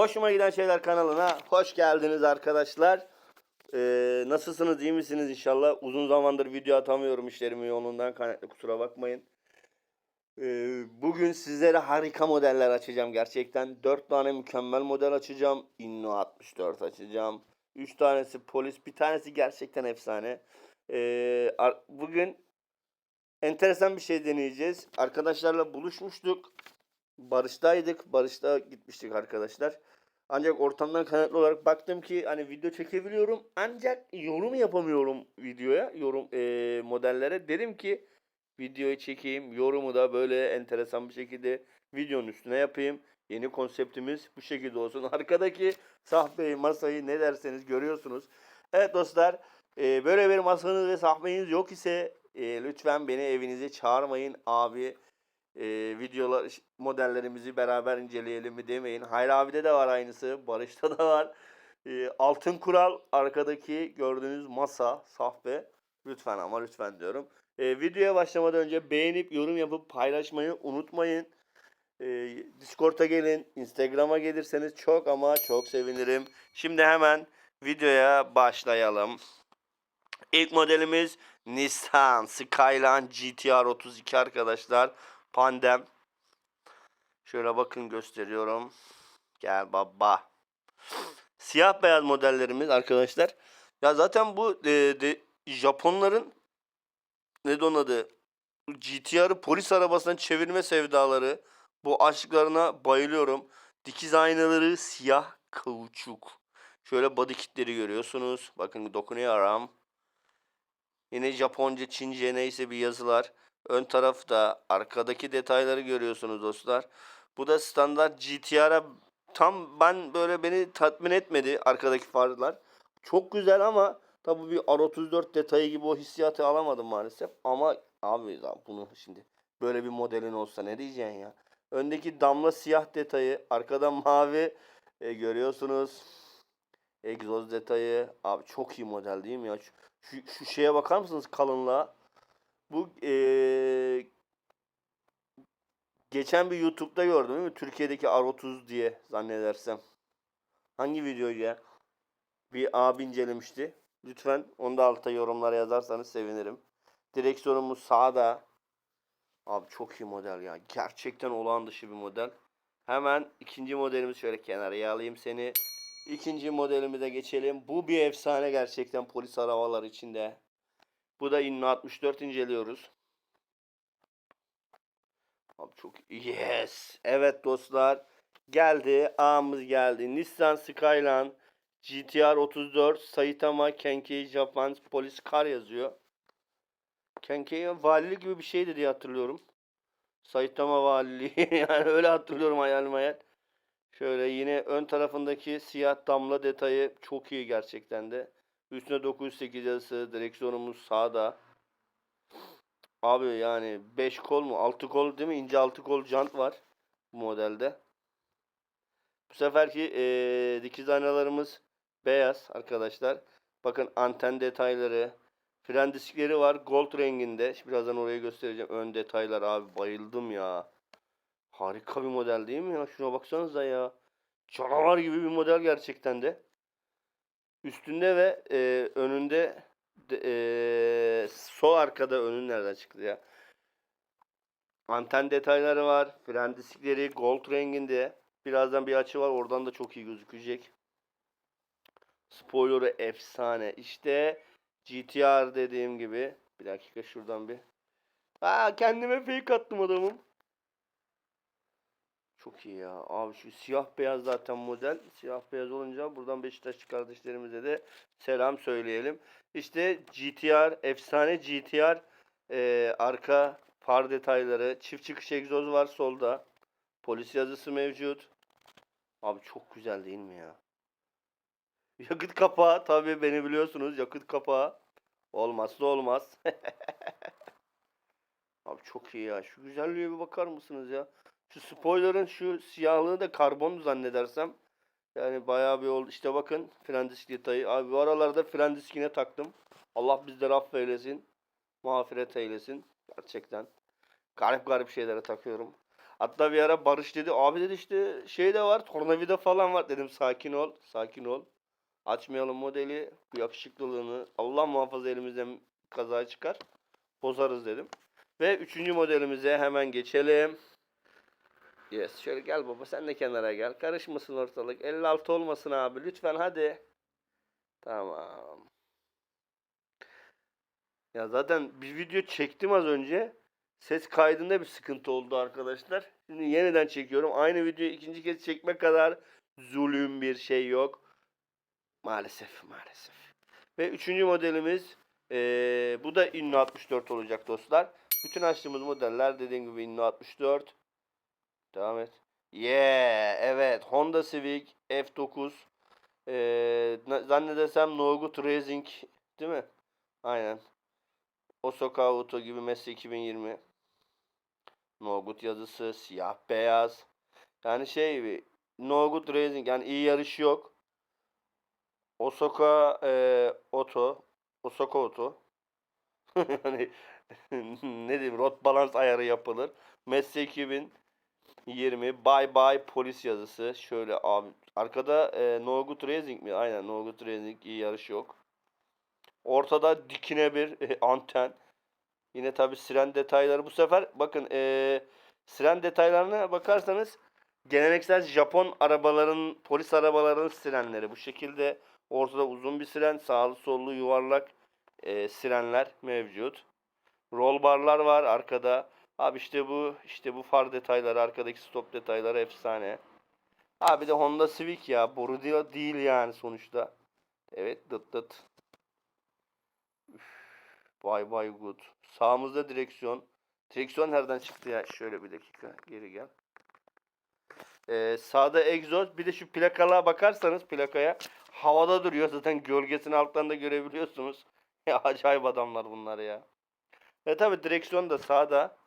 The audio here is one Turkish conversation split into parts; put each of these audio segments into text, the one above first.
Hoşuma giden şeyler kanalına hoş geldiniz arkadaşlar. Ee, nasılsınız iyi misiniz inşallah? Uzun zamandır video atamıyorum işlerimin yoğunluğundan kaynaklı kusura bakmayın. Ee, bugün sizlere harika modeller açacağım gerçekten. 4 tane mükemmel model açacağım. Inno 64 açacağım. 3 tanesi polis bir tanesi gerçekten efsane. Ee, bugün enteresan bir şey deneyeceğiz. Arkadaşlarla buluşmuştuk. Barış'taydık. Barış'ta gitmiştik arkadaşlar. Ancak ortamdan kaynaklı olarak baktım ki hani video çekebiliyorum ancak yorum yapamıyorum videoya, yorum eee, modellere. Dedim ki videoyu çekeyim, yorumu da böyle enteresan bir şekilde videonun üstüne yapayım. Yeni konseptimiz bu şekilde olsun. Arkadaki sahbeyi, masayı ne derseniz görüyorsunuz. Evet dostlar, eee, böyle bir masanız ve sahbeniz yok ise eee, lütfen beni evinize çağırmayın abi e, videolar modellerimizi beraber inceleyelim mi demeyin. Hayır abide de var aynısı. Barış'ta da var. E, altın kural arkadaki gördüğünüz masa sahbe. Lütfen ama lütfen diyorum. E, videoya başlamadan önce beğenip yorum yapıp paylaşmayı unutmayın. E, Discord'a gelin. Instagram'a gelirseniz çok ama çok sevinirim. Şimdi hemen videoya başlayalım. İlk modelimiz Nissan Skyline GTR 32 arkadaşlar. Pandem. Şöyle bakın gösteriyorum. Gel baba. Siyah beyaz modellerimiz arkadaşlar. Ya zaten bu e, de, Japonların ne onun adı GTR'ı polis arabasına çevirme sevdaları. Bu aşklarına bayılıyorum. Dikiz aynaları siyah kauçuk. Şöyle body kitleri görüyorsunuz. Bakın dokunuyorum. Yine Japonca, Çince neyse bir yazılar. Ön tarafta arkadaki detayları görüyorsunuz dostlar. Bu da standart GTR'a tam ben böyle beni tatmin etmedi arkadaki farlar. Çok güzel ama tabii bir R34 detayı gibi o hissiyatı alamadım maalesef. Ama abi ya bunu şimdi böyle bir modelin olsa ne diyeceksin ya. Öndeki damla siyah detayı, arkada mavi e, görüyorsunuz. Egzoz detayı. Abi çok iyi model değil mi ya? Şu, şu şeye bakar mısınız kalınlığa? Bu eee, geçen bir YouTube'da gördüm değil mi? Türkiye'deki R30 diye zannedersem. Hangi videoyu ya? Bir abi incelemişti. Lütfen onu da alta yorumlara yazarsanız sevinirim. Direksiyonumuz sağda. Abi çok iyi model ya. Gerçekten olağan dışı bir model. Hemen ikinci modelimiz şöyle kenara alayım seni. İkinci modelimize geçelim. Bu bir efsane gerçekten polis arabalar içinde. Bu da Inno 64 inceliyoruz. Abi çok yes. Evet dostlar. Geldi. A'mız geldi. Nissan Skyline GTR 34 Saitama Kenkei Japan Police Car yazıyor. Kenkei valilik gibi bir şeydi diye hatırlıyorum. Saitama valiliği yani öyle hatırlıyorum hayal. Şöyle yine ön tarafındaki siyah damla detayı çok iyi gerçekten de. Üstüne 908 yazısı, direksiyonumuz sağda. Abi yani 5 kol mu? 6 kol değil mi? İnce 6 kol jant var bu modelde. Bu seferki eee dikiz aynalarımız beyaz arkadaşlar. Bakın anten detayları, fren diskleri var gold renginde. Birazdan orayı göstereceğim. Ön detaylar abi bayıldım ya. Harika bir model değil mi ya? Şuna baksanıza ya. Canavar gibi bir model gerçekten de. Üstünde ve e, önünde de, e, sol arkada önün nereden çıktı ya? Anten detayları var. Fren diskleri gold renginde. Birazdan bir açı var. Oradan da çok iyi gözükecek. Spoiler'ı efsane. İşte GTR dediğim gibi. Bir dakika şuradan bir. Aa kendime fake attım adamım. Çok iyi ya. Abi şu siyah beyaz zaten model. Siyah beyaz olunca buradan Beşiktaşlı kardeşlerimize de selam söyleyelim. İşte GTR, efsane GTR eee, arka far detayları, çift çıkış egzoz var solda. Polis yazısı mevcut. Abi çok güzel değil mi ya? Yakıt kapağı tabii beni biliyorsunuz yakıt kapağı. Olmazsa olmaz. Abi çok iyi ya. Şu güzelliğe bir bakar mısınız ya? Şu spoiler'ın şu siyahlığı da karbon zannedersem. Yani bayağı bir oldu. İşte bakın fren disk detayı. Abi bu aralarda fren diskine taktım. Allah bizleri affeylesin. Mağfiret eylesin. Gerçekten. Garip garip şeylere takıyorum. Hatta bir ara Barış dedi abi dedi işte şey de var tornavida falan var dedim sakin ol sakin ol. Açmayalım modeli bu yakışıklılığını Allah muhafaza elimizden kaza çıkar bozarız dedim. Ve üçüncü modelimize hemen geçelim. Yes şöyle gel baba sen de kenara gel karışmasın ortalık 56 olmasın abi lütfen hadi. Tamam. Ya zaten bir video çektim az önce. Ses kaydında bir sıkıntı oldu arkadaşlar. Şimdi yeniden çekiyorum. Aynı videoyu ikinci kez çekmek kadar zulüm bir şey yok. Maalesef maalesef. Ve üçüncü modelimiz eee, bu da Inno 64 olacak dostlar. Bütün açtığımız modeller dediğim gibi Inno 64. Devam et. Yeah, evet. Honda Civic F9. Eee na- zannedersem Nogut Racing değil mi? Aynen. Osaka Auto gibi Messi 2020. Nogut yazısı siyah beyaz. Yani şey gibi Nogut Racing yani iyi yarış yok. Osaka e, Auto. Osaka Auto. yani ne diyeyim rot balans ayarı yapılır. Messi 2020 Bye Bye polis yazısı. Şöyle abi arkada e, Nogut Racing mi? Aynen Nogut Racing iyi yarış yok. Ortada dikine bir e, anten. Yine tabi siren detayları bu sefer bakın e, siren detaylarına bakarsanız geleneksel Japon arabaların polis arabalarının sirenleri bu şekilde ortada uzun bir siren sağlı sollu yuvarlak e, sirenler mevcut. Roll barlar var arkada. Abi işte bu işte bu far detayları arkadaki stop detayları efsane. Abi de Honda Civic ya boru değil, yani sonuçta. Evet dıt dıt. Vay vay good. Sağımızda direksiyon. Direksiyon nereden çıktı ya? Şöyle bir dakika geri gel. Ee, sağda egzoz. Bir de şu plakalığa bakarsanız plakaya havada duruyor. Zaten gölgesini alttan da görebiliyorsunuz. Acayip adamlar bunlar ya. E tabi direksiyon da sağda.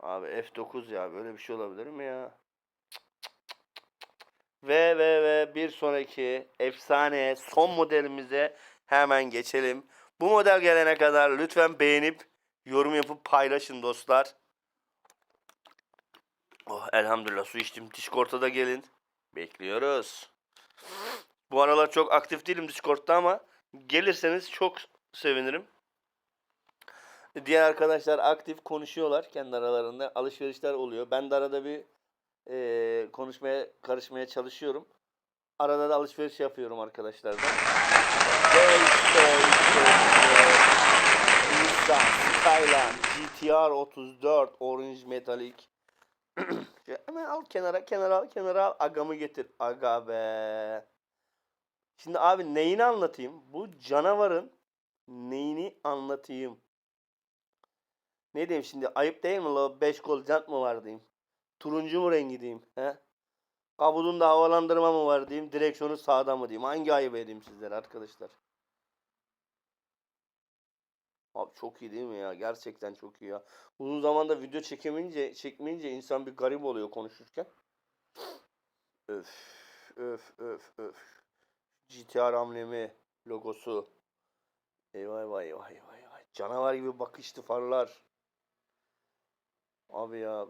Abi F9 ya böyle bir şey olabilir mi ya? Ve ve ve bir sonraki efsane son modelimize hemen geçelim. Bu model gelene kadar lütfen beğenip yorum yapıp paylaşın dostlar. Oh, elhamdülillah su içtim. Discord'a da gelin. Bekliyoruz. Bu aralar çok aktif değilim Discord'da ama gelirseniz çok sevinirim. Diğer arkadaşlar aktif konuşuyorlar kendi aralarında. Alışverişler oluyor. Ben de arada bir eee, konuşmaya, karışmaya çalışıyorum. Arada da alışveriş yapıyorum arkadaşlardan. Nissan Skyline GTR 34 Orange Metallic. Ya Hemen al kenara, kenara al, kenara al. Agamı getir. Aga be. Şimdi abi neyini anlatayım? Bu canavarın neyini anlatayım? Ne diyeyim şimdi? Ayıp değil mi la? 5 kol jant mı var diyeyim? Turuncu mu rengi diyeyim? He? Kabudunda havalandırma mı var diyeyim? Direksiyonu sağda mı diyeyim? Hangi ayıp edeyim sizlere arkadaşlar? Abi çok iyi değil mi ya? Gerçekten çok iyi ya. Uzun zamanda video çekemeyince, çekmeyince insan bir garip oluyor konuşurken. Öf, öf, öf, öf. GTR amblemi, logosu. Eyvah eyvah eyvah eyvah. eyvah. Canavar gibi bakışlı farlar. Abi ya.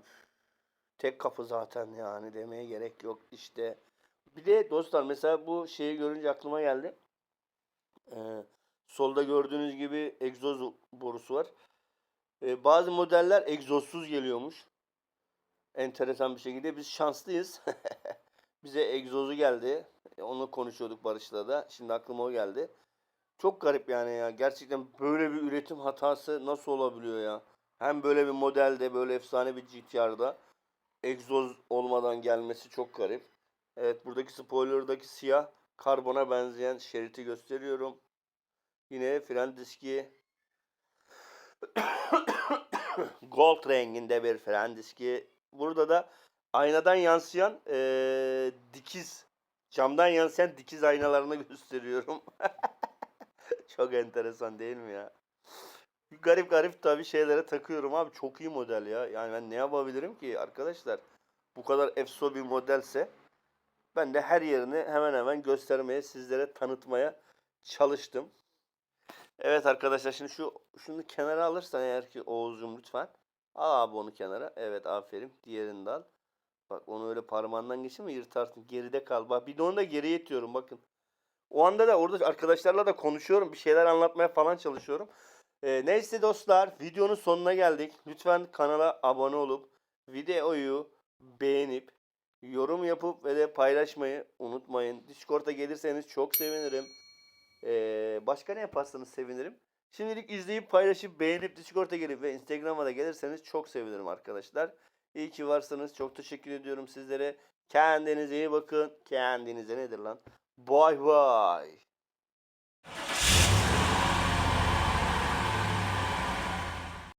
Tek kapı zaten yani demeye gerek yok işte. Bir de dostlar mesela bu şeyi görünce aklıma geldi. Ee, solda gördüğünüz gibi egzoz borusu var. Ee, bazı modeller egzozsuz geliyormuş. Enteresan bir şekilde biz şanslıyız. Bize egzozu geldi. E, Onu konuşuyorduk Barış'la da. Şimdi aklıma o geldi. Çok garip yani ya. Gerçekten böyle bir üretim hatası nasıl olabiliyor ya? Hem böyle bir modelde, böyle efsane bir GTR'da egzoz olmadan gelmesi çok garip. Evet buradaki spoiler'daki siyah karbona benzeyen şeriti gösteriyorum. Yine fren diski gold renginde bir fren diski. Burada da aynadan yansıyan eee, dikiz camdan yansıyan dikiz aynalarını gösteriyorum. Çok enteresan değil mi ya? Garip garip tabii şeylere takıyorum abi. Çok iyi model ya. Yani ben ne yapabilirim ki arkadaşlar? Bu kadar efso bir modelse ben de her yerini hemen hemen göstermeye, sizlere tanıtmaya çalıştım. Evet arkadaşlar şimdi şu şunu kenara alırsan eğer ki Oğuz'cum lütfen. Al abi onu kenara. Evet aferin. Diğerini de al. Bak onu öyle parmağından geçirme yırtarsın. Geride kal. Bak bir de onu da geriye itiyorum bakın. O anda da orada arkadaşlarla da konuşuyorum. Bir şeyler anlatmaya falan çalışıyorum. Ee, neyse dostlar videonun sonuna geldik. Lütfen kanala abone olup videoyu beğenip yorum yapıp ve de paylaşmayı unutmayın. Discord'a gelirseniz çok sevinirim. Ee, başka ne yaparsanız sevinirim. Şimdilik izleyip paylaşıp beğenip Discord'a gelip ve Instagram'a da gelirseniz çok sevinirim arkadaşlar. İyi ki varsınız. Çok teşekkür ediyorum sizlere. Kendinize iyi bakın. Kendinize nedir lan? Bye bye.